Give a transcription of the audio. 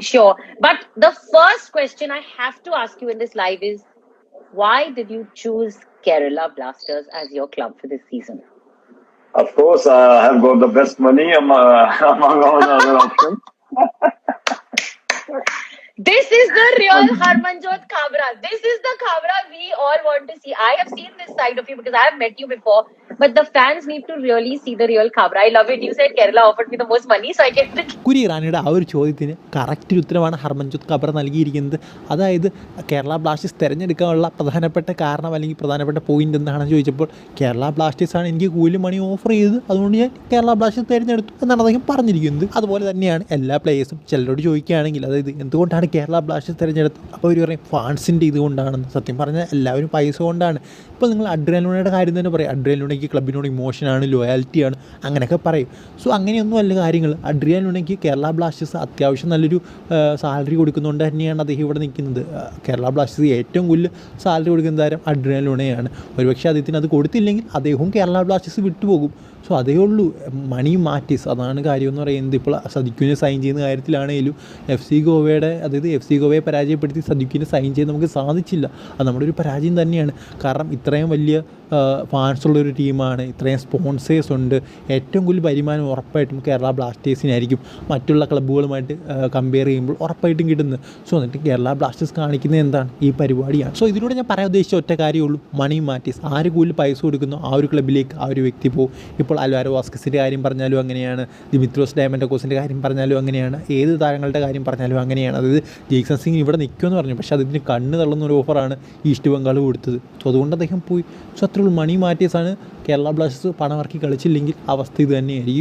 Sure. But the first question I have to ask you in this live is why did you choose Kerala Blasters as your club for this season? Of course, uh, I have got the best money among, among all the other options. This real Harmanjot Khabra. This is the Khabra we all want to see. I have seen this side of you because I have met you before, but the fans need to really see the real Khabra. I love it. You said Kerala offered me the most money, so I get it. കുരി ഇറാനിയുടെ ആ ഒരു ചോദ്യത്തിന് correct ഉത്തരവാണ് Harmanjot Cabra നൽകിയിരിക്കുന്നത് അതായത് Kerala Blasters തിരഞ്ഞെടുക്കാനുള്ള പ്രധാനപ്പെട്ട കാരണം അല്ലെങ്കിൽ പ്രധാനപ്പെട്ട പോയിന്റ് എന്താണെന്ന് ചോദിച്ചപ്പോൾ കേരള ബ്ലാസ്റ്റേഴ്സാണ് എനിക്ക് കൂടുതൽ മണി ഓഫർ ചെയ്തത് അതുകൊണ്ട് ഞാൻ കേരള ബ്ലാസ്റ്റേഴ്സ് തിരഞ്ഞെടുത്തു എന്നാണ് അദ്ദേഹം പറഞ്ഞിരിക്കുന്നത് അതുപോലെ തന്നെയാണ് എല്ലാ പ്ലേയേഴ്സും ചിലരോട് ചോദിക്കുകയാണെങ്കിൽ അതായത് എന്തുകൊണ്ടാണ് കേരള ബ്ലാസ്റ്റേഴ്സ് തിരഞ്ഞെടുത്തത് അപ്പോൾ അവർ പറയും ഫാൻസിന്റെ ഇതുകൊണ്ടാണെന്ന് സത്യം പറഞ്ഞാൽ എല്ലാവരും പൈസ കൊണ്ടാണ്. ഇപ്പോൾ നിങ്ങൾ അഡ്രിയാലൂണയുടെ കാര്യം തന്നെ പറയും. അഡ്രിയാലൂണയ്ക്ക് ക്ലബിനോട് ഇമോഷനാണ് ലോയാലിറ്റിയാണ് അങ്ങനെയൊക്കെ പറയും. സോ അങ്ങനെയൊന്നും അല്ല കാര്യങ്ങൾ. അഡ്രിയാലൂണയ്ക്ക് കേരള ബ്ലാസ്റ്റേഴ്സ് അത്യാവശ്യം നല്ലൊരു സാലറി കൊടുക്കുന്നതുകൊണ്ട് തന്നെയാണ് അദ്ദേഹം ഇവിടെ നിൽക്കുന്നത്. കേരള ബ്ലാസ്റ്റേഴ്സ് ഏറ്റവും കൂടുതൽ സാലറി കൊടുക്കുന്ന താരം അഡ്രിയാലൂണയാണ് ഒരുപക്ഷെ അദ്ദേഹത്തിന് അത് കൊടുത്തില്ലെങ്കിൽ അദ്ദേഹവും കേരള ബ്ലാസ്റ്റേഴ്സ് വിട്ടുപോകും. സോ അതേ ഉള്ളൂ. മണി മാറ്റീസ് അതാണ് കാര്യം എന്ന് പറയുന്നത്. ഇപ്പോൾ സദിക്കുവിനെ സൈൻ ചെയ്യുന്ന കാര്യത്തിലാണെങ്കിലും എഫ് സി ഗോവയുടെ അതായത് എഫ് സി ഗോവയെ പരാജയപ്പെടുത്തി സദിക്കുവിനെ സൈൻ ചെയ്യാൻ നമുക്ക് സാധിച്ചില്ല. അത് നമ്മുടെ ഒരു പരാജയം തന്നെയാണ്. കാരണം ഇത്രയും വലിയ ഫാൻസ് ഉള്ളൊരു ടീമാണ്. ഇത്രയും സ്പോൺസേഴ്സ് ഉണ്ട്. ഏറ്റവും കൂടുതൽ വരുമാനം ഉറപ്പായിട്ടും കേരള ബ്ലാസ്റ്റേഴ്സിനായിരിക്കും. മറ്റുള്ള ക്ലബ്ബുകളുമായിട്ട് കമ്പയർ ചെയ്യുമ്പോൾ ഉറപ്പായിട്ടും കിട്ടുന്നത്. സോ എന്നിട്ട് കേരള ബ്ലാസ്റ്റേഴ്സ് കാണിക്കുന്നത് എന്താണ്? ഈ പരിപാടിയാണ്. സോ ഇതിലൂടെ ഞാൻ പറയാൻ ഉദ്ദേശിച്ച ഒറ്റ കാര്യമുള്ളൂ മണി മാറ്റീസ് ആര് കൂടുതൽ പൈസ കൊടുക്കുന്നു? ആ ഒരു ക്ലബിലേക്ക് ആ ഒരു വ്യക്തി പോകും. ഇപ്പോൾ അൽവാരോ വാസ്കസിന്റെ കാര്യം പറഞ്ഞാലും അങ്ങനെയാണ്. ദിമിത്രോസ് ഡയമൻഡോക്കോസിന്റെ കാര്യം പറഞ്ഞാലും അങ്ങനെയാണ്. ഏത് താരങ്ങളുടെ കാര്യം പറഞ്ഞാലും അങ്ങനെയാണ്. അതായത് ജെയ്സൺ സിംഗ് ഇവിടെ നിൽക്കുമെന്ന് പറഞ്ഞു. പക്ഷേ അതിന് കണ്ണ് തള്ളുന്ന ഒരു ഓഫറാണ് ഈസ്റ്റ് ബംഗാൾ കൊടുത്തത്. സോ അതുകൊണ്ട് അദ്ദേഹം പോയി. സോ അത്രയുള്ളൂ മണി മാറ്റിയസാണ് കേരള ബ്ലാസ്റ്റേഴ്സ് പണമിറക്കി കളിച്ചില്ലെങ്കിൽ അവസ്ഥ ഇത് തന്നെയായിരിക്കും.